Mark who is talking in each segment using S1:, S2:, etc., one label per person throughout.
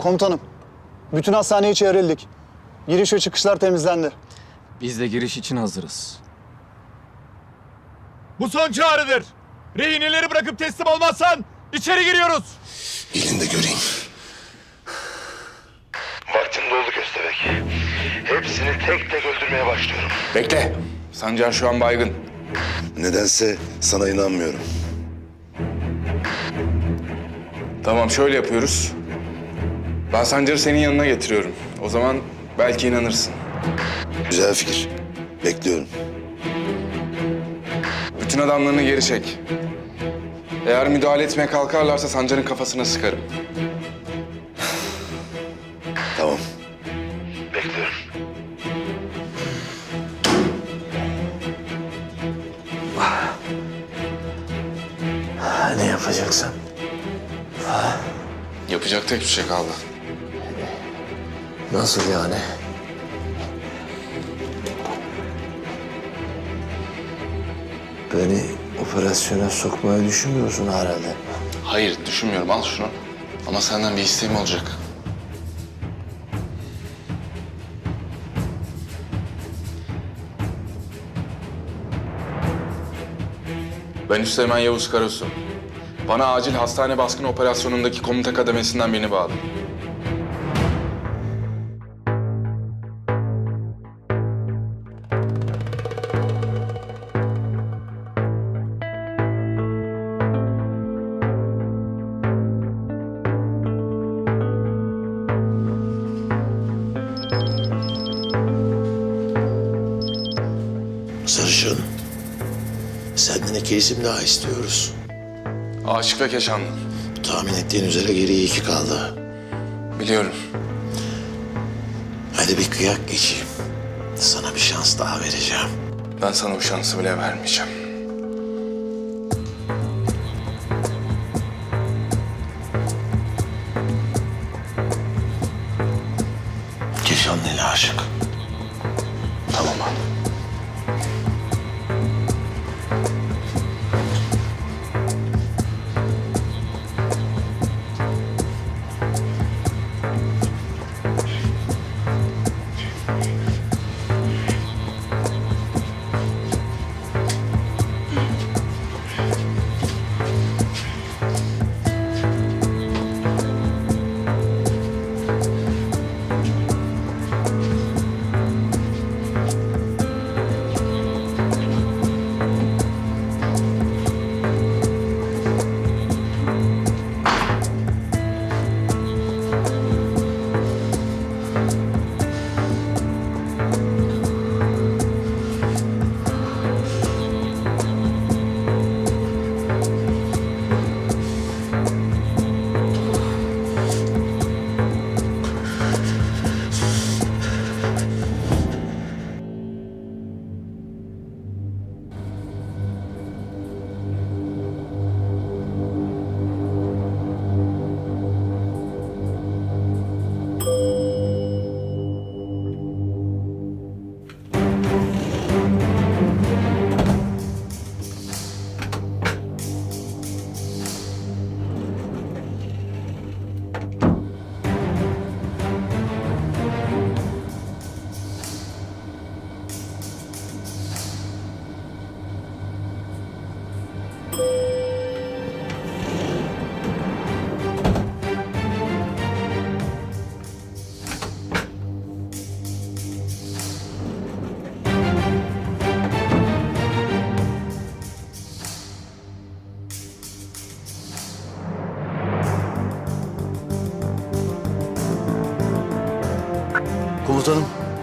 S1: Komutanım, bütün hastaneyi çevrildik. Giriş ve çıkışlar temizlendi.
S2: Biz de giriş için hazırız.
S3: Bu son çağrıdır. Rehineleri bırakıp teslim olmazsan içeri giriyoruz.
S4: Gelin de göreyim.
S5: Vaktim doldu köstebek. Hepsini tek tek öldürmeye başlıyorum.
S4: Bekle. Sancar şu an baygın. Nedense sana inanmıyorum. Tamam şöyle yapıyoruz. Ben Sancar'ı senin yanına getiriyorum. O zaman belki inanırsın.
S6: Güzel fikir. Bekliyorum.
S4: Bütün adamlarını geri çek. Eğer müdahale etmeye kalkarlarsa Sancar'ın kafasına sıkarım.
S6: Tamam.
S5: Bekliyorum.
S6: Ne yapacaksın?
S4: Yapacak tek bir şey kaldı.
S6: Nasıl yani? Beni operasyona sokmayı düşünmüyorsun herhalde.
S4: Hayır düşünmüyorum al şunu. Ama senden bir isteğim olacak. Ben Üsteğmen Yavuz Karasu. Bana acil hastane baskını operasyonundaki komuta kademesinden birini bağlı.
S6: Senden iki isim daha istiyoruz.
S4: Aşık ve Keşanlı.
S6: Tahmin ettiğin üzere geriye iki kaldı.
S4: Biliyorum.
S6: Hadi bir kıyak geçeyim. Sana bir şans daha vereceğim.
S4: Ben sana bu şansı bile vermeyeceğim.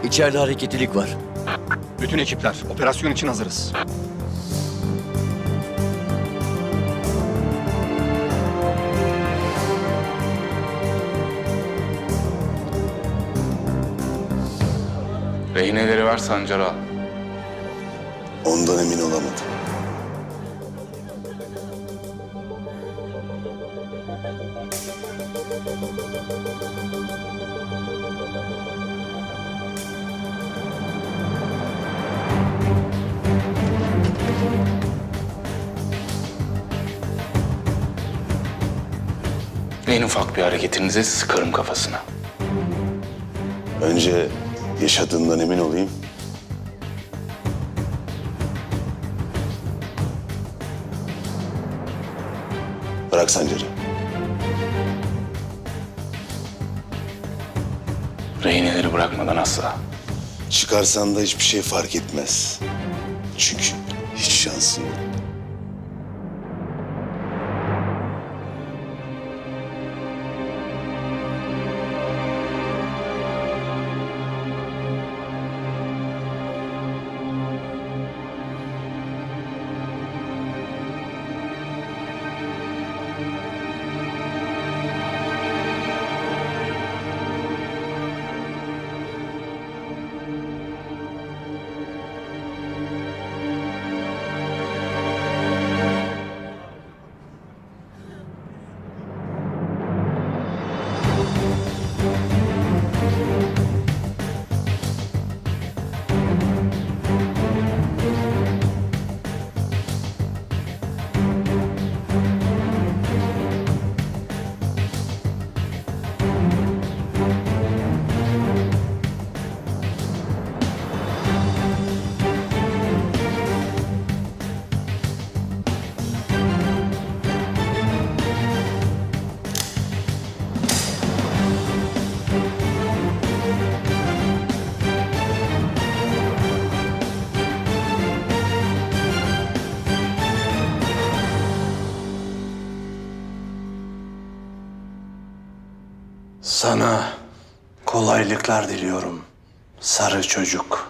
S7: İçeride hareketlilik var.
S2: Bütün ekipler operasyon için hazırız.
S4: Rehineleri ver Sancar'a al.
S6: Ondan emin olamadım.
S4: Ufak bir hareketinize sıkarım kafasına.
S6: Önce yaşadığından emin olayım. Bırak Sancar'ı.
S4: Rehineleri bırakmadan asla.
S6: Çıkarsan da hiçbir şey fark etmez. Çünkü hiç şansın yok.
S8: Kolaylıklar diliyorum sarı çocuk.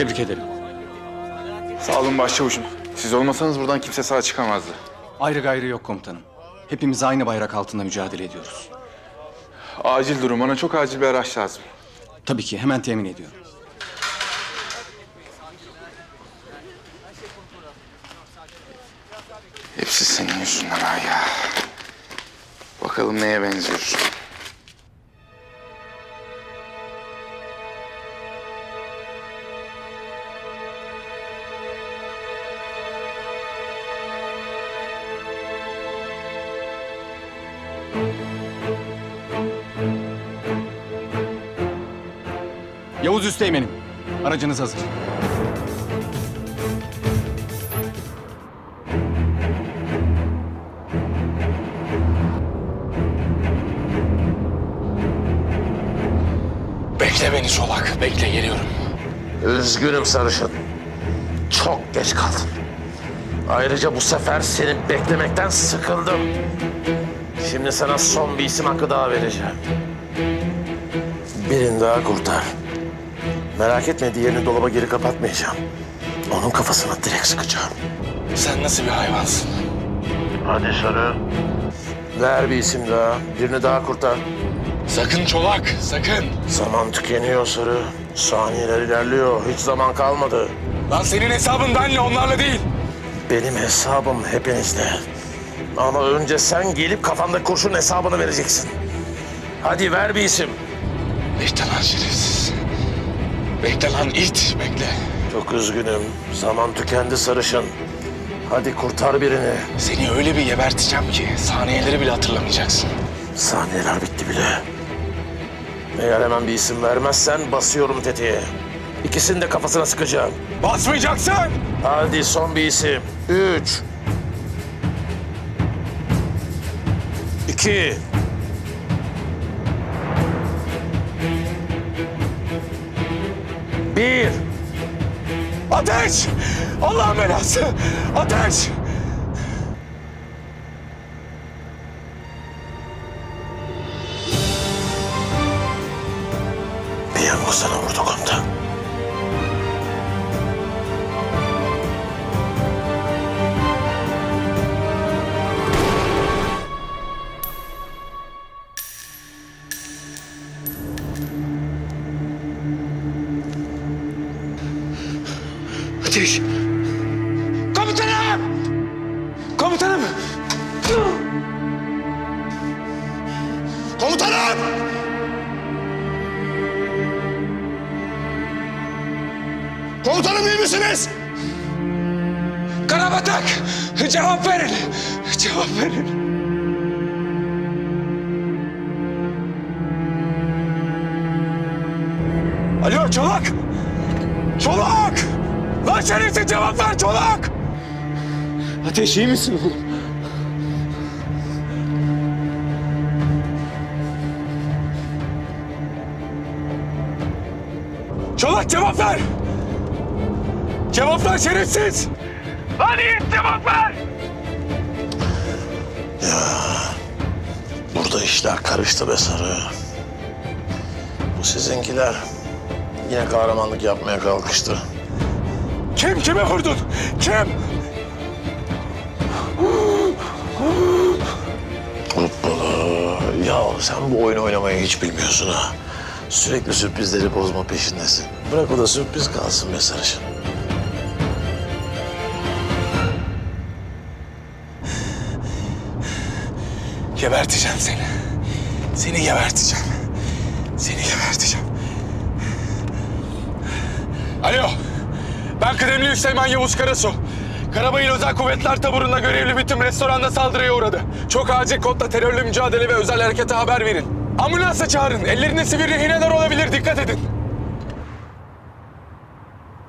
S2: Tebrik ederim.
S4: Sağ olun başçavuşum. Siz olmasanız buradan kimse sağ çıkamazdı.
S2: Ayrı gayrı yok komutanım. Hepimiz aynı bayrak altında mücadele ediyoruz.
S4: Acil durum. Bana çok acil bir araç lazım.
S2: Tabii ki hemen temin ediyorum.
S4: Hepsi senin yüzünden ha ya. Bakalım neye benziyor.
S2: Üsteğmen'im. Aracınız hazır.
S4: Bekle beni Çolak. Bekle geliyorum.
S6: Üzgünüm sarışın. Çok geç kaldın. Ayrıca bu sefer seni beklemekten sıkıldım. Şimdi sana son bir isim hakkı daha vereceğim. Birini daha kurtar. Merak etme diğerini dolaba geri kapatmayacağım. Onun kafasına direkt sıkacağım.
S4: Sen nasıl bir hayvansın?
S6: Hadi sarı. Ver bir isim daha. Birini daha kurtar.
S4: Sakın Çolak, sakın.
S6: Zaman tükeniyor sarı. Saniyeler ilerliyor. Hiç zaman kalmadı.
S4: Lan senin hesabın benle, onlarla değil.
S6: Benim hesabım hepinizle. Ama önce sen gelip kafanda kurşun hesabını vereceksin. Hadi ver bir isim.
S4: Lan şerefsiz. Bekle lan it, bekle.
S6: Çok üzgünüm. Zaman tükendi sarışın. Hadi kurtar birini.
S4: Seni öyle bir geberteceğim ki saniyeleri bile hatırlamayacaksın.
S6: Saniyeler bitti bile. Eğer hemen bir isim vermezsen basıyorum tetiğe. İkisini de kafasına sıkacağım.
S4: Basmayacaksın!
S6: Hadi son bir isim. Üç. İki.
S4: Ateş! Allah'ın belası! Ateş! Komutanım! Komutanım! Komutanım iyi misiniz? Karabatak! Cevap verin! Cevap verin! Alo Çolak! Çolak! Lan şerefsiz cevap ver Çolak! Ateş iyi misin oğlum? Çolak cevap ver! Cevap ver şerefsiz! İyi cevap ver!
S6: Burada işler karıştı be Sarı. Bu sizinkiler yine kahramanlık yapmaya kalkıştı.
S4: Kim kime vurdun? Kim?
S6: Ya sen bu oyunu oynamayı hiç bilmiyorsun ha. Sürekli sürprizleri bozma peşindesin. Bırak o da sürpriz kalsın be sarışın.
S4: Geberteceğim seni. Seni geberteceğim. Seni geberteceğim. Alo. Ben kıdemli Üsteğmen Yavuz Karasu. Karabayır Özel Kuvvetler Taburu'nda görevli bir tüm restoranda saldırıya uğradı. Çok acil kodla terörle mücadele ve özel harekete haber verin. Ambulansa çağırın. Ellerinde sivil rehineler olabilir. Dikkat edin.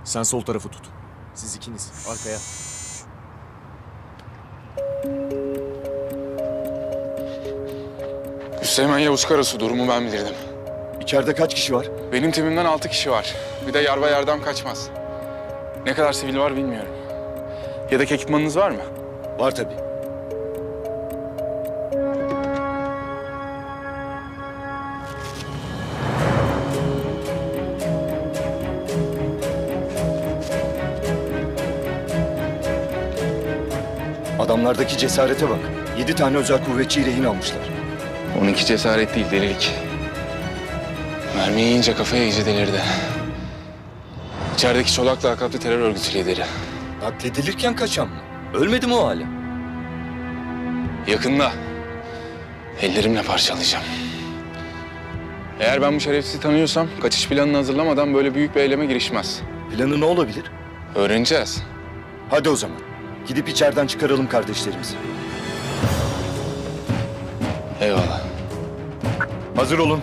S9: Sen sol tarafı tut. Siz ikiniz arkaya.
S10: Üsteğmen Yavuz Karasu durumu ben bildirdim.
S9: İçeride kaç kişi var?
S10: Benim timimden altı kişi var. Bir de yarbay yardan kaçmaz. Ne kadar sivil var bilmiyorum. Yedek ekipmanınız var mı?
S9: Var tabii. Adamlardaki cesarete bak. Yedi tane özel kuvvetçiyi rehin almışlar.
S10: Onunki cesaret değil, delilik. Mermi yiyince kafaya iyice delirdi. İçerideki Çolak lakaplı terör örgütü lideri.
S9: Nakledilirken kaçan mı? Ölmedi mi o hala?
S10: Yakında. Ellerimle parçalayacağım. Eğer ben bu şerefsizi tanıyorsam kaçış planını hazırlamadan böyle büyük bir eyleme girişmez.
S9: Planı ne olabilir?
S10: Öğreneceğiz.
S9: Hadi o zaman. Gidip içeriden çıkaralım kardeşlerimizi.
S10: Eyvallah.
S9: Hazır olun.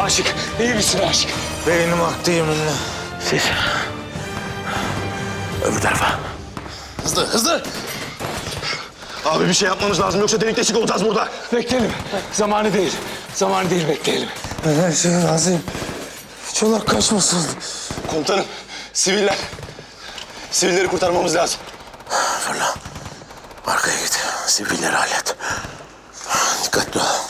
S3: Aşık, iyi misin Aşık?
S6: Beynim aktı yeminle. Siz. Öbür tarafa. Hızlı, hızlı.
S8: Abi bir şey yapmamız lazım yoksa delik deşik olacağız burada.
S3: Bekleyelim. Zamanı değil. Zamanı değil, bekleyelim.
S6: Ben her şeye razıyım. Çolak kaçmasın.
S8: Komutanım, siviller. Sivilleri kurtarmamız lazım.
S6: Fırla. Arkaya git. Sivilleri hallet. Dikkatli ol.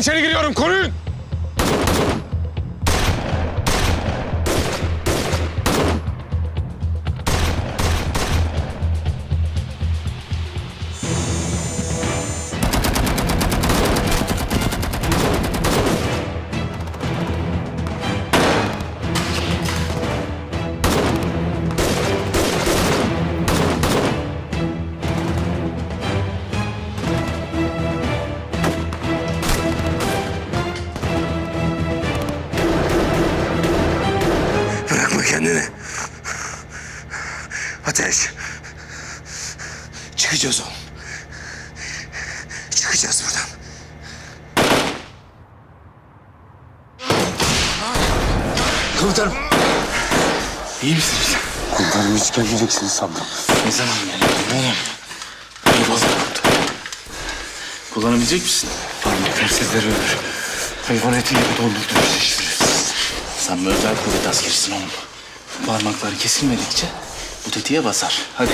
S3: İçeri giriyorum, koruyun.
S6: Çıkacağız buradan.
S7: Komutanım.
S4: İyi misiniz?
S7: Komutanım hiç gelmeyeceksiniz sandım.
S4: Ne zaman geldin oğlum? İyi balık Kullanabilecek misin? Parmaklar sizleri ölür. Hayvan eti gibi dondurdu işte. Sen bir özel kuvvet askerisin oğlum. Parmakları kesilmedikçe bu tetiğe basar. Hadi.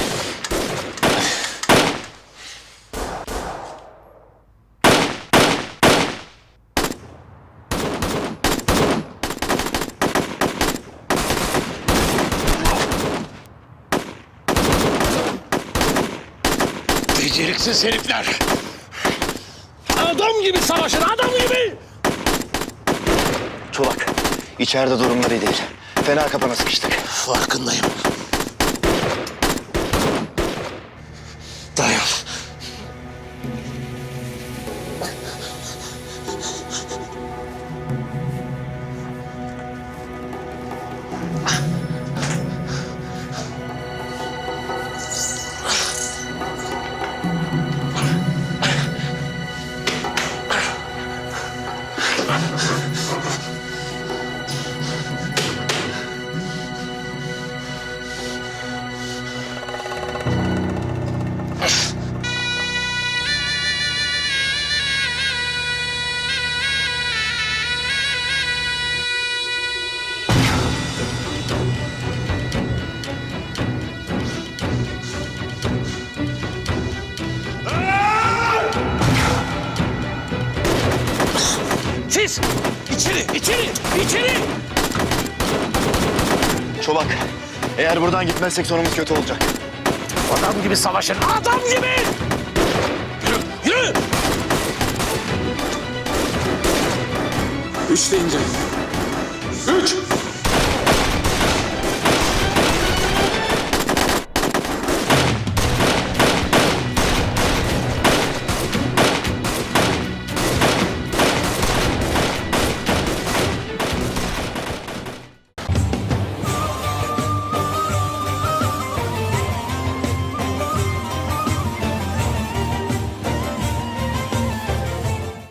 S6: Beceriksiz herifler. Adam gibi savaşın, adam gibi.
S1: Çolak, içeride durumları iyi değil. Fena kapana sıkıştık.
S6: Farkındayım. Thank
S1: you. Eğer buradan gitmezsek sonumuz kötü olacak.
S6: Adam gibi savaşın, adam gibi. Yürü, yürü.
S3: Üç deyince. Üç.